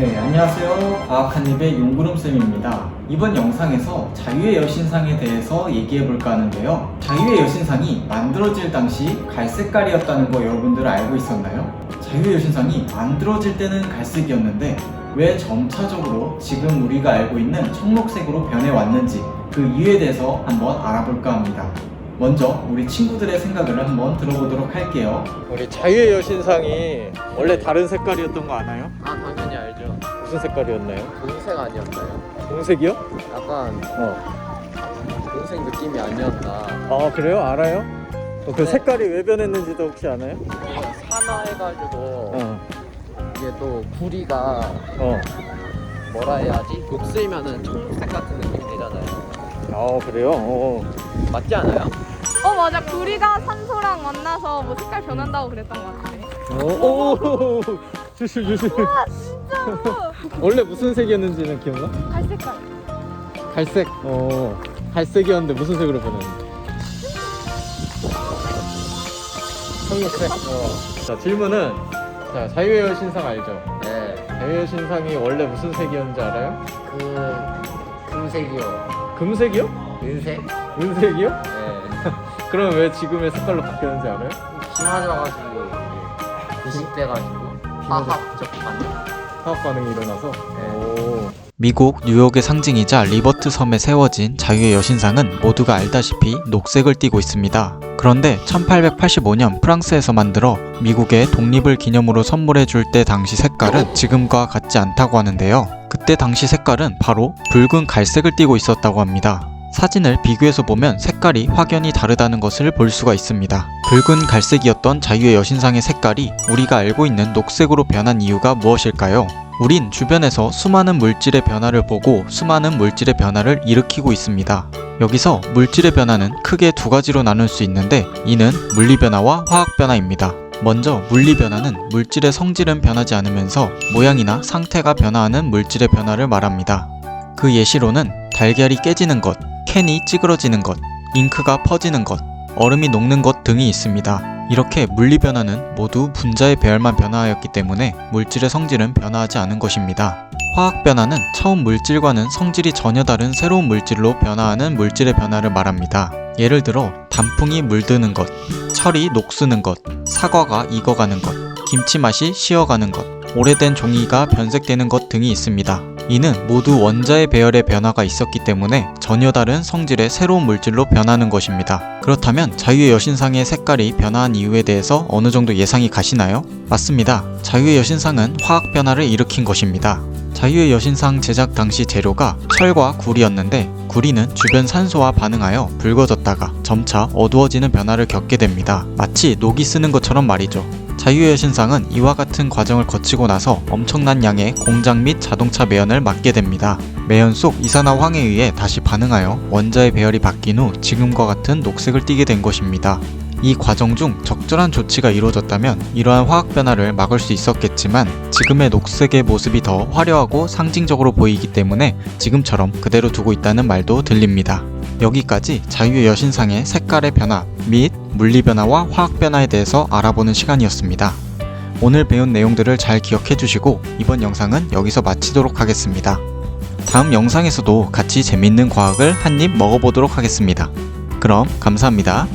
네, 안녕하세요. 과학 한입의 윤구름쌤입니다. 이번 영상에서 자유의 여신상에 대해서 얘기해 볼까 하는데요. 자유의 여신상이 만들어질 당시 갈색깔이었다는 거 여러분들 알고 있었나요? 자유의 여신상이 만들어질 때는 갈색이었는데 왜 점차적으로 지금 우리가 알고 있는 청록색으로 변해왔는지 그 이유에 대해서 한번 알아볼까 합니다. 먼저 우리 친구들의 생각을 한번 들어보도록 할게요. 우리 자유의 여신상이 원래 다른 색깔이었던 거 아나요? 아 당연히 알죠. 무슨 색깔이었나요? 동색 아니었나요? 동색이요? 약간 어. 동색 느낌이 아니었나. 아 그래요? 알아요? 어, 그 색깔이 왜 변했는지도 혹시 아나요? 산화 해가지고 어. 이게 또 구리가 어. 뭐라 해야지? 녹슬면은 청록색 같은 느낌 되잖아요. 아 그래요? 어. 맞지 않아요? 어 맞아 구리가 산소랑 만나서 뭐 색깔 변한다고 그랬던 것 같은데 어. 오. 조심 조심. 아 진짜로 원래 무슨 색이었는지는 기억나? 갈색깔 갈색. 어. 갈색이었는데 무슨 색으로 변했는데? 청록색. 어. 자 질문은 자 자유의 여신상 알죠? 네. 자유의 여신상이 원래 무슨 색이었는지 알아요? 그 금색이요. 금색이요? 은색? 은색이요? 네. 그럼 왜 지금의 색깔로 바뀌었는지 알아요? 심해져가지고 이게 부식돼가지고 반응. 화학 반응이 일어나서. 오. 미국 뉴욕의 상징이자 리버트 섬에 세워진 자유의 여신상은 모두가 알다시피 녹색을 띠고 있습니다. 그런데 1885년 프랑스에서 만들어 미국의 독립을 기념으로 선물해 줄 때 당시 색깔은 지금과 같지 않다고 하는데요. 그때 당시 색깔은 바로 붉은 갈색을 띠고 있었다고 합니다. 사진을 비교해서 보면 색깔이 확연히 다르다는 것을 볼 수가 있습니다. 붉은 갈색이었던 자유의 여신상의 색깔이 우리가 알고 있는 녹색으로 변한 이유가 무엇일까요? 우린 주변에서 수많은 물질의 변화를 보고 수많은 물질의 변화를 일으키고 있습니다. 여기서 물질의 변화는 크게 두 가지로 나눌 수 있는데 이는 물리 변화와 화학 변화입니다. 먼저 물리 변화는 물질의 성질은 변하지 않으면서 모양이나 상태가 변화하는 물질의 변화를 말합니다. 그 예시로는 달걀이 깨지는 것, 캔이 찌그러지는 것, 잉크가 퍼지는 것, 얼음이 녹는 것 등이 있습니다. 이렇게 물리 변화는 모두 분자의 배열만 변화하였기 때문에 물질의 성질은 변화하지 않은 것입니다. 화학 변화는 처음 물질과는 성질이 전혀 다른 새로운 물질로 변화하는 물질의 변화를 말합니다. 예를 들어 단풍이 물드는 것, 철이 녹쓰는 것, 사과가 익어가는 것, 김치 맛이 쉬어가는 것, 오래된 종이가 변색되는 것 등이 있습니다. 이는 모두 원자의 배열의 변화가 있었기 때문에 전혀 다른 성질의 새로운 물질로 변하는 것입니다. 그렇다면 자유의 여신상의 색깔이 변화한 이유에 대해서 어느 정도 예상이 가시나요? 맞습니다. 자유의 여신상은 화학 변화를 일으킨 것입니다. 자유의 여신상 제작 당시 재료가 철과 구리였는데 구리는 주변 산소와 반응하여 붉어졌다가 점차 어두워지는 변화를 겪게 됩니다. 마치 녹이 쓰는 것처럼 말이죠. 자유의 여신상은 이와 같은 과정을 거치고 나서 엄청난 양의 공장 및 자동차 매연을 맞게 됩니다. 매연 속 이산화 황에 의해 다시 반응하여 원자의 배열이 바뀐 후 지금과 같은 녹색을 띠게 된 것입니다. 이 과정 중 적절한 조치가 이루어졌다면 이러한 화학 변화를 막을 수 있었겠지만 지금의 녹색의 모습이 더 화려하고 상징적으로 보이기 때문에 지금처럼 그대로 두고 있다는 말도 들립니다. 여기까지 자유의 여신상의 색깔의 변화 및 물리 변화와 화학 변화에 대해서 알아보는 시간이었습니다. 오늘 배운 내용들을 잘 기억해 주시고 이번 영상은 여기서 마치도록 하겠습니다. 다음 영상에서도 같이 재밌는 과학을 한 입 먹어보도록 하겠습니다. 그럼 감사합니다.